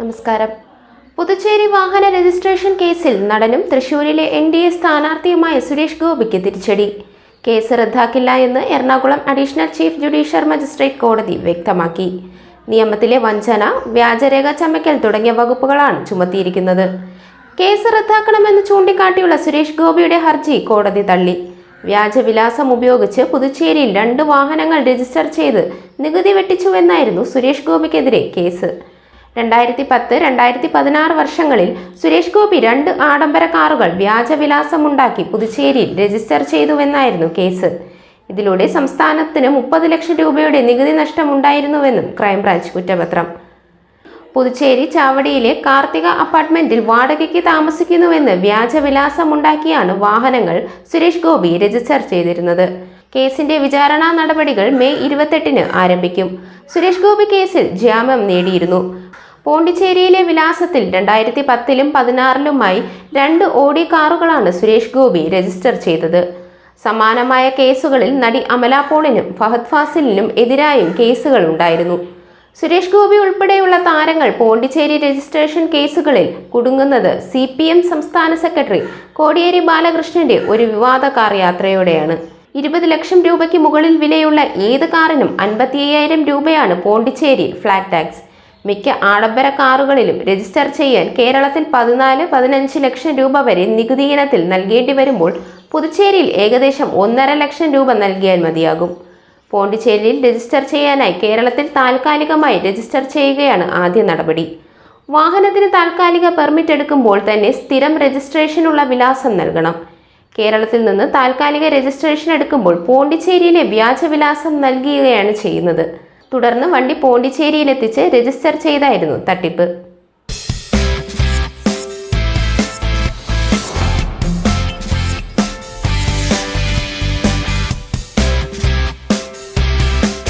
നമസ്കാരം. പുതുച്ചേരി വാഹന രജിസ്ട്രേഷൻ കേസിൽ നടനും തൃശൂരിലെ എൻ ഡി എ സ്ഥാനാർത്ഥിയുമായ സുരേഷ് ഗോപിക്ക് തിരിച്ചടി. കേസ് റദ്ദാക്കില്ല എന്ന് Ernakulam additional chief judicial magistrate കോടതി വ്യക്തമാക്കി. നിയമത്തിലെ വഞ്ചന വ്യാജരേഖ ചമയ്ക്കൽ തുടങ്ങിയ വകുപ്പുകളാണ് ചുമത്തിയിരിക്കുന്നത്. കേസ് റദ്ദാക്കണമെന്ന് ചൂണ്ടിക്കാട്ടിയുള്ള സുരേഷ് ഗോപിയുടെ ഹർജി കോടതി തള്ളി. വ്യാജവിലാസം ഉപയോഗിച്ച് പുതുച്ചേരിയിൽ രണ്ട് വാഹനങ്ങൾ രജിസ്റ്റർ ചെയ്ത് നികുതി വെട്ടിച്ചുവെന്നായിരുന്നു സുരേഷ് ഗോപിക്കെതിരെ കേസ്. രണ്ടായിരത്തി പത്ത് രണ്ടായിരത്തി പതിനാറ് വർഷങ്ങളിൽ സുരേഷ് ഗോപി രണ്ട് ആഡംബര കാറുകൾ വ്യാജവിലാസമുണ്ടാക്കി പുതുച്ചേരിയിൽ രജിസ്റ്റർ ചെയ്തുവെന്നായിരുന്നു കേസ്. ഇതിലൂടെ സംസ്ഥാനത്തിന് മുപ്പത് ലക്ഷം രൂപയുടെ നികുതി നഷ്ടമുണ്ടായിരുന്നുവെന്നും ക്രൈംബ്രാഞ്ച് കുറ്റപത്രം. പുതുച്ചേരി ചാവടിയിലെ കാർത്തിക അപ്പാർട്ട്മെന്റിൽ വാടകയ്ക്ക് താമസിക്കുന്നുവെന്ന് വ്യാജവിലാസമുണ്ടാക്കിയാണ് വാഹനങ്ങൾ സുരേഷ് ഗോപി രജിസ്റ്റർ ചെയ്തിരുന്നത്. കേസിന്റെ വിചാരണാ നടപടികൾ മെയ് ഇരുപത്തെട്ടിന് ആരംഭിക്കും. സുരേഷ് ഗോപി കേസിൽ ജാമ്യം നേടിയിരുന്നു. പോണ്ടിച്ചേരിയിലെ വിലാസത്തിൽ രണ്ടായിരത്തി പത്തിലും പതിനാറിലുമായി രണ്ട് ഓടി കാറുകളാണ് സുരേഷ് ഗോപി രജിസ്റ്റർ ചെയ്തത്. സമാനമായ കേസുകളിൽ നടി അമല പോളിനും ഫഹദ് ഫാസിലിനും എതിരായും കേസുകൾ ഉണ്ടായിരുന്നു. സുരേഷ് ഗോപി ഉൾപ്പെടെയുള്ള താരങ്ങൾ പോണ്ടിച്ചേരി രജിസ്ട്രേഷൻ കേസുകളിൽ കുടുങ്ങുന്നത് സി പി എം സംസ്ഥാന സെക്രട്ടറി കോടിയേരി ബാലകൃഷ്ണന്റെ ഒരു വിവാദ കാർ യാത്രയോടെയാണ്. ഇരുപത് ലക്ഷം രൂപയ്ക്ക് മുകളിൽ വിലയുള്ള ഏത് കാറിനും അൻപത്തി രൂപയാണ് പോണ്ടിച്ചേരി ഫ്ലാറ്റ് ടാക്സ്. മിക്ക ആഡംബര കാറുകളിലും രജിസ്റ്റർ ചെയ്യാൻ കേരളത്തിൽ പതിനാല് പതിനഞ്ച് ലക്ഷം രൂപ വരെ നികുതി ഇനത്തിൽ നൽകേണ്ടി വരുമ്പോൾ പുതുച്ചേരിയിൽ ഏകദേശം ഒന്നര ലക്ഷം രൂപ നൽകിയാൽ മതിയാകും. പോണ്ടിച്ചേരിയിൽ രജിസ്റ്റർ ചെയ്യാനായി കേരളത്തിൽ താൽക്കാലികമായി രജിസ്റ്റർ ചെയ്യുകയാണ് ആദ്യ നടപടി. വാഹനത്തിന് താൽക്കാലിക പെർമിറ്റ് എടുക്കുമ്പോൾ തന്നെ സ്ഥിരം രജിസ്ട്രേഷനുള്ള വിലാസം നൽകണം. കേരളത്തിൽ നിന്ന് താൽക്കാലിക രജിസ്ട്രേഷൻ എടുക്കുമ്പോൾ പോണ്ടിച്ചേരിയിലെ വ്യാജ വിലാസം നൽകുകയാണ് ചെയ്യുന്നത്. തുടർന്ന് വണ്ടി പോണ്ടിച്ചേരിയിലെത്തിച്ച് രജിസ്റ്റർ ചെയ്തായിരുന്നു തട്ടിപ്പ്.